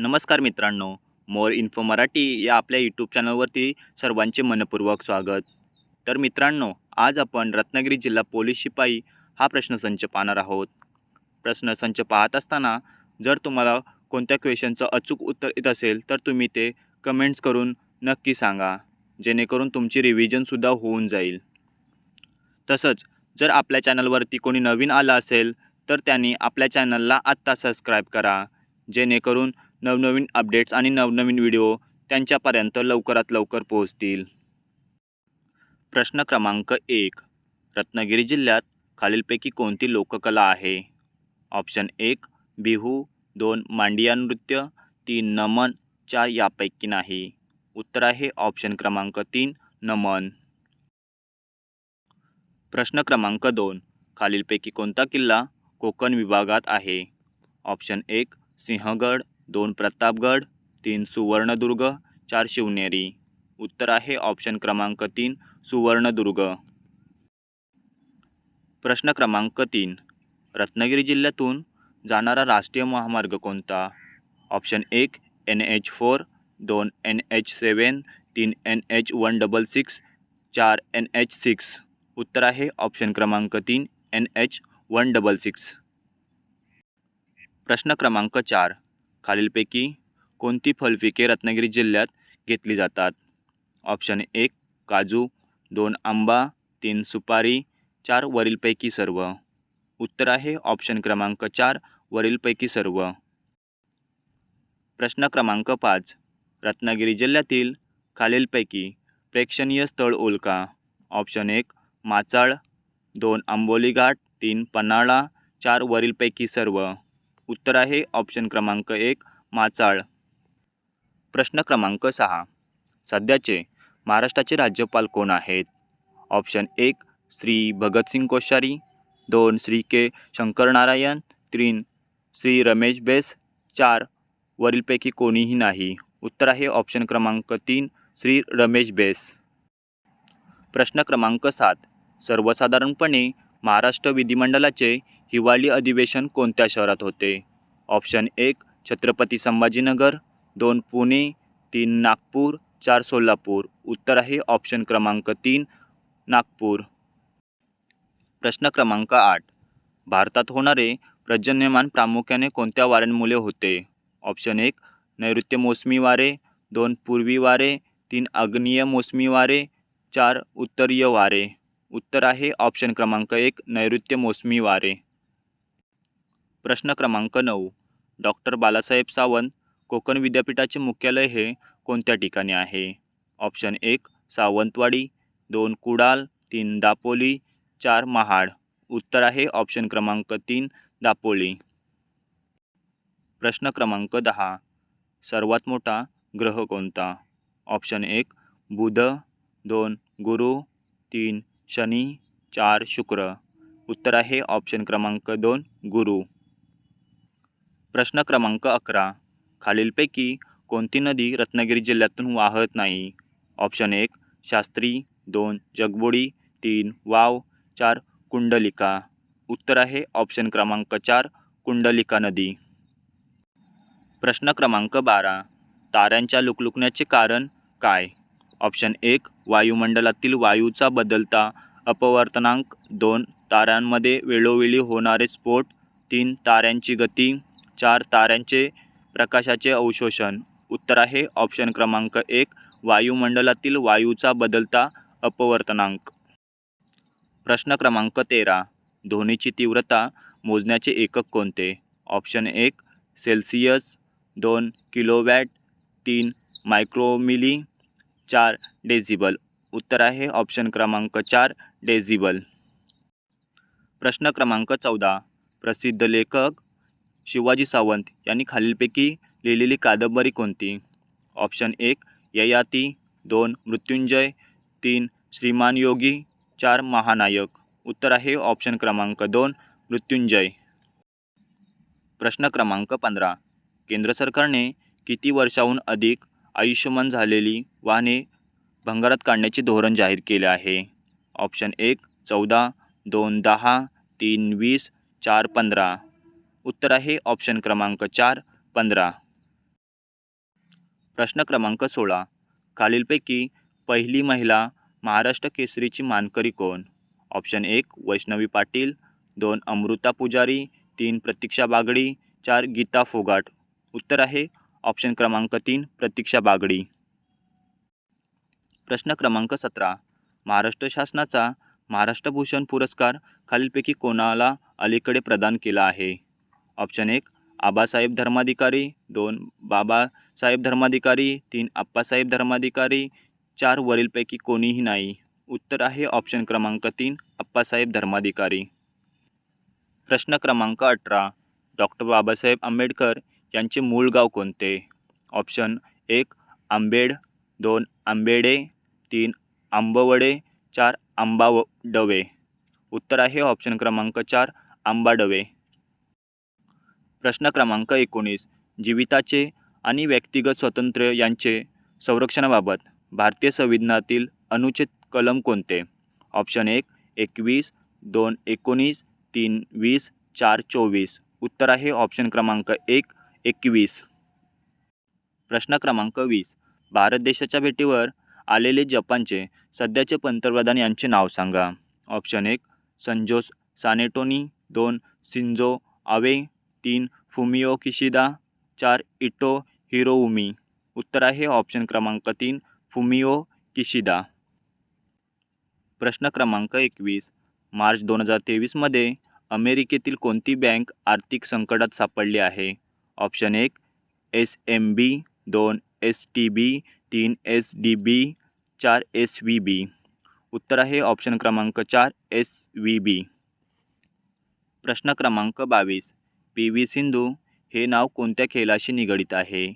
नमस्कार मित्रांनो मोर इन्फो मराठी या आपल्या यूट्यूब चॅनलवरती सर्वांचे मनपूर्वक स्वागत. तर मित्रांनो आज आपण रत्नागिरी जिल्हा पोलीस शिपाई हा प्रश्नसंच पाहणार आहोत. प्रश्नसंच पाहत असताना जर तुम्हाला कोणत्या क्वेश्चनचं अचूक उत्तर येत असेल तर तुम्ही ते कमेंट्स करून नक्की सांगा जेणेकरून तुमची रिव्हिजनसुद्धा होऊन जाईल. तसंच जर आपल्या चॅनलवरती कोणी नवीन आलं असेल तर त्यांनी आपल्या चॅनलला आत्ता सबस्क्राईब करा जेणेकरून नवनवीन अपडेट्स आणि नवनवीन व्हिडिओ त्यांच्यापर्यंत लवकरात लवकर पोहोचतील. प्रश्न क्रमांक एक. रत्नागिरी जिल्ह्यात खालीलपैकी कोणती लोककला आहे? ऑप्शन एक बिहू दोन मांडिया नृत्य तीन नमन चार यापैकी नाही. उत्तर आहे ऑप्शन क्रमांक तीन नमन. प्रश्न क्रमांक दोन. खालीलपैकी कोणता किल्ला कोकण विभागात आहे? ऑप्शन एक सिंहगड दोन प्रतापगड तीन सुवर्णदुर्ग चार शिवनेरी. उत्तर आहे ऑप्शन क्रमांक तीन सुवर्णदुर्ग. प्रश्न क्रमांक तीन. रत्नागिरी जिल्ह्यातून जाणारा राष्ट्रीय महामार्ग कोणता? ऑप्शन एक एन एच फोर दोन एन एच सेवन तीन N H one double six चार एन एच सिक्स उत्तर आहे ऑप्शन क्रमांक तीन N H one double six प्रश्न क्रमांक चार. खालीलपैकी कोणती फळपिके रत्नागिरी जिल्ह्यात घेतली जातात? ऑप्शन एक काजू दोन आंबा तीन सुपारी चार वरीलपैकी सर्व. उत्तर आहे ऑप्शन क्रमांक चार वरीलपैकी सर्व. प्रश्न क्रमांक पाच रत्नागिरी जिल्ह्यातील खालीलपैकी प्रेक्षणीय स्थळ ओळखा. ऑप्शन एक माचाळ दोन आंबोली घाट तीन पन्हाळा चार वरीलपैकी सर्व. उत्तर आहे ऑप्शन क्रमांक एक माचाळ. प्रश्न क्रमांक सहा. सध्याचे महाराष्ट्राचे राज्यपाल कोण आहेत? ऑप्शन एक श्री भगतसिंग कोश्यारी. दोन श्री के शंकरनारायण. तीन श्री रमेश बेस. चार वरीलपैकी कोणीही नाही. उत्तर आहे ऑप्शन क्रमांक तीन श्री रमेश बेस. प्रश्न क्रमांक सात. सर्वसाधारणपणे महाराष्ट्र विधिमंडळाचे हिवाळी अधिवेशन कोणत्या शहरात होते? ऑप्शन एक, छत्रपती संभाजीनगर, दोन, पुणे, तीन, नागपूर, चार, सोलापूर. उत्तर आहे ऑप्शन क्रमांक तीन, नागपूर. प्रश्न क्रमांक आठ. भारतात होणारे पर्जन्यमान प्रामुख्याने कोणत्या वाऱ्यांमुळे होते? ऑप्शन एक, नैऋत्य मोसमी वारे, दोन, पूर्वी वारे, तीन, आग्नेय मोसमी वारे, चार, उत्तरीय वारे. उत्तर आहे ऑप्शन क्रमांक एक, नैऋत्य मोसमी वारे. प्रश्न क्रमांक नऊ. डॉक्टर बालासाहेब सावंत कोकण विद्यापीठाचे मुख्यालय हे कोणत्या ठिकाणी आहे? ऑप्शन एक सावंतवाडी दोन कुडाल तीन दापोली चार महाड. उत्तर आहे ऑप्शन क्रमांक तीन दापोली. प्रश्न क्रमांक दहा. सर्वात मोठा ग्रह कोणता? ऑप्शन एक बुध दोन गुरु तीन शनी चार शुक्र. उत्तर आहे ऑप्शन क्रमांक दोन गुरु. प्रश्न क्रमांक अकरा. खालीलपैकी कोणती नदी रत्नागिरी जिल्ह्यातून वाहत नाही? ऑप्शन एक शास्त्री दोन जगबोडी तीन वाव चार कुंडलिका. उत्तर आहे ऑप्शन क्रमांक चार कुंडलिका नदी. प्रश्न क्रमांक बारा ताऱ्यांच्या लुकलुकण्याचे कारण काय? ऑप्शन एक वायुमंडलातील वायूचा बदलता अपवर्तनांक दोन ताऱ्यांमध्ये वेळोवेळी होणारे स्फोट तीन ताऱ्यांची गती चार ताऱ्यांचे प्रकाशाचे अवशोषण. उत्तर आहे ऑप्शन क्रमांक एक वायुमंडलातील वायूचा बदलता अपवर्तनांक. प्रश्न क्रमांक तेरा ध्वनीची तीव्रता मोजण्याचे एकक कोणते? ऑप्शन एक सेल्सिअस दोन किलोवॅट तीन मायक्रोमिली चार डेझिबल उत्तर आहे ऑप्शन क्रमांक चार डेझिबल प्रश्न क्रमांक चौदा प्रसिद्ध लेखक शिवाजी सावंत यांनी खालीलपैकी लिहिलेली कादंबरी कोणती? ऑप्शन एक ययाती दोन मृत्युंजय तीन श्रीमान योगी चार महानायक. उत्तर आहे ऑप्शन क्रमांक दोन मृत्युंजय. प्रश्न क्रमांक पंधरा. केंद्र सरकारने किती वर्षाहून अधिक आयुष्यमान झालेली वाहने भंगारात काढण्याचे धोरण जाहीर केले आहे? ऑप्शन एक चौदा दोन दहा तीन वीस चार पंधरा. उत्तर आहे ऑप्शन क्रमांक चार पंधरा. प्रश्न क्रमांक सोळा. खालीलपैकी पहिली महिला महाराष्ट्र केसरीची मानकरी कोण? ऑप्शन एक वैष्णवी पाटील दोन अमृता पुजारी तीन प्रतीक्षा बागडी चार गीता फोगाट. उत्तर आहे ऑप्शन क्रमांक तीन प्रतीक्षा बागडी. प्रश्न क्रमांक सतरा. महाराष्ट्र शासनाचा महाराष्ट्र भूषण पुरस्कार खालीलपैकी कोणाला अलीकडे प्रदान केला आहे? ऑप्शन एक आबासाहेब धर्माधिकारी. दोन बाबासाहेब धर्माधिकारी. तीन आप्पासाहेब धर्माधिकारी. चार वरीलपैकी कोणीही नाही. उत्तर आहे ऑप्शन क्रमांक तीन आप्पासाहेब धर्माधिकारी. प्रश्न क्रमांक अठरा डॉक्टर बाबासाहेब आंबेडकर यांचे मूळ गाव कोणते? ऑप्शन एक आंबेड. दोन आंबेडे. तीन आंबवडे. चार आंबाडवे उत्तर आहे ऑप्शन क्रमांक चार आंबाडवे. प्रश्न क्रमांक एकोणीस जीविताचे आणि व्यक्तिगत स्वातंत्र्य यांचे संरक्षणाबाबत भारतीय संविधानातील अनुच्छेद कलम कोणते? ऑप्शन एक एकवीस दोन एकोणीस तीन वीस चार चोवीस. उत्तर आहे ऑप्शन क्रमांक एक एकवीस. प्रश्न क्रमांक वीस. भारत देशाच्या भेटीवर आलेले जपानचे सध्याचे पंतप्रधान यांचे नाव सांगा. ऑप्शन एक संजोस सानेटोनी दोन सिंजो आवे तीन फुमिओ किशिदा चार इटो हिरोउमी. उत्तर आहे ऑप्शन क्रमांक तीन फुमिओ किशिदा. प्रश्न क्रमांक एकवीस. मार्च दोन हजार तेवीसमध्ये अमेरिकेतील कोणती बँक आर्थिक संकटात सापडली आहे? ऑप्शन एक एस एम बी दोन एस टी बी तीन एस डी बी चार एस व्ही बी. उत्तर आहे ऑप्शन क्रमांक चार एस व्ही बी. प्रश्न क्रमांक बावीस. पी व्ही सिंधू हे नाव कोणत्या खेळाशी निगडीत आहे?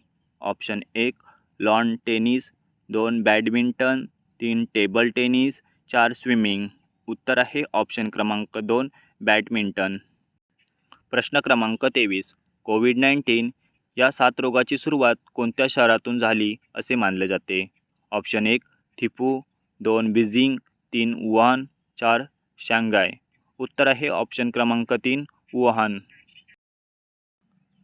ऑप्शन एक लॉन टेनिस दोन बॅडमिंटन तीन टेबल टेनिस चार स्विमिंग. उत्तर आहे ऑप्शन क्रमांक दोन बॅडमिंटन. प्रश्न क्रमांक तेवीस कोविड नाईन्टीन या सात रोगाची सुरुवात कोणत्या शहरातून झाली असे मानले जाते? ऑप्शन एक थिपू दोन बीजिंग तीन वुहान चार शांघाय. उत्तर आहे ऑप्शन क्रमांक तीन वुहान.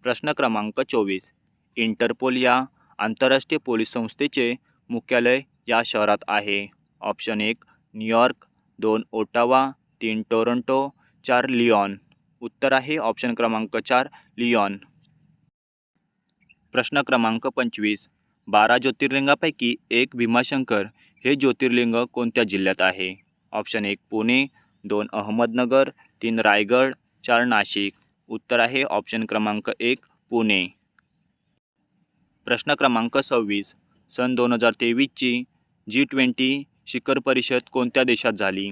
प्रश्न क्रमांक चोवीस. इंटरपोल या आंतरराष्ट्रीय पोलीस संस्थेचे मुख्यालय या शहरात आहे. ऑप्शन एक न्यूयॉर्क दोन ओटावा. तीन टोरंटो. चार लिओन. उत्तर आहे ऑप्शन क्रमांक चार लिओन. प्रश्न क्रमांक पंचवीस. बारा ज्योतिर्लिंगापैकी एक भीमाशंकर हे ज्योतिर्लिंग कोणत्या जिल्ह्यात आहे? ऑप्शन एक पुणे. दोन अहमदनगर. तीन रायगड. चार नाशिक. उत्तर आहे ऑप्शन क्रमांक एक पुणे. प्रश्न क्रमांक सव्वीस. सन दोन हजार तेवीसची जी ट्वेंटी शिखर परिषद कोणत्या देशात झाली?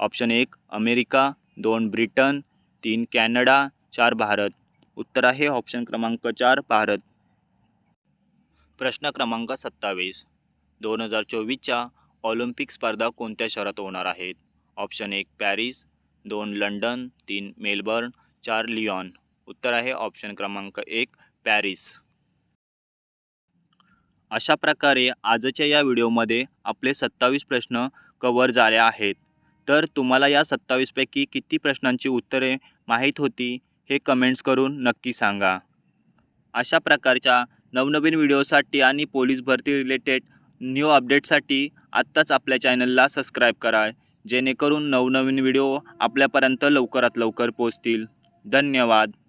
ऑप्शन एक अमेरिका दोन ब्रिटन तीन कॅनडा चार भारत. उत्तर आहे ऑप्शन क्रमांक चार भारत. प्रश्न क्रमांक सत्तावीस. दोन हजार चोवीसच्या ऑलिम्पिक स्पर्धा कोणत्या शहरात होणार आहेत? ऑप्शन एक पॅरिस दोन लंडन तीन मेलबर्न चार लिऑन उत्तर आहे ऑप्शन क्रमांक एक पॅरिस. अशा प्रकारे आजच्या या व्हिडिओमध्ये आपले सत्तावीस प्रश्न कवर झाले आहेत. तर तुम्हाला या सत्तावीसपैकी किती प्रश्नांची उत्तरे माहीत होती हे कमेंट्स करून नक्की सांगा. अशा प्रकारच्या नवनवीन व्हिडिओसाठी आणि पोलीस भरती रिलेटेड न्यू अपडेटसाठी आत्ताच आपल्या चॅनलला सबस्क्राईब करा जेणेकरून नवनवीन व्हिडिओ आपल्यापर्यंत लवकरात लवकर पोचतील धन्यवाद.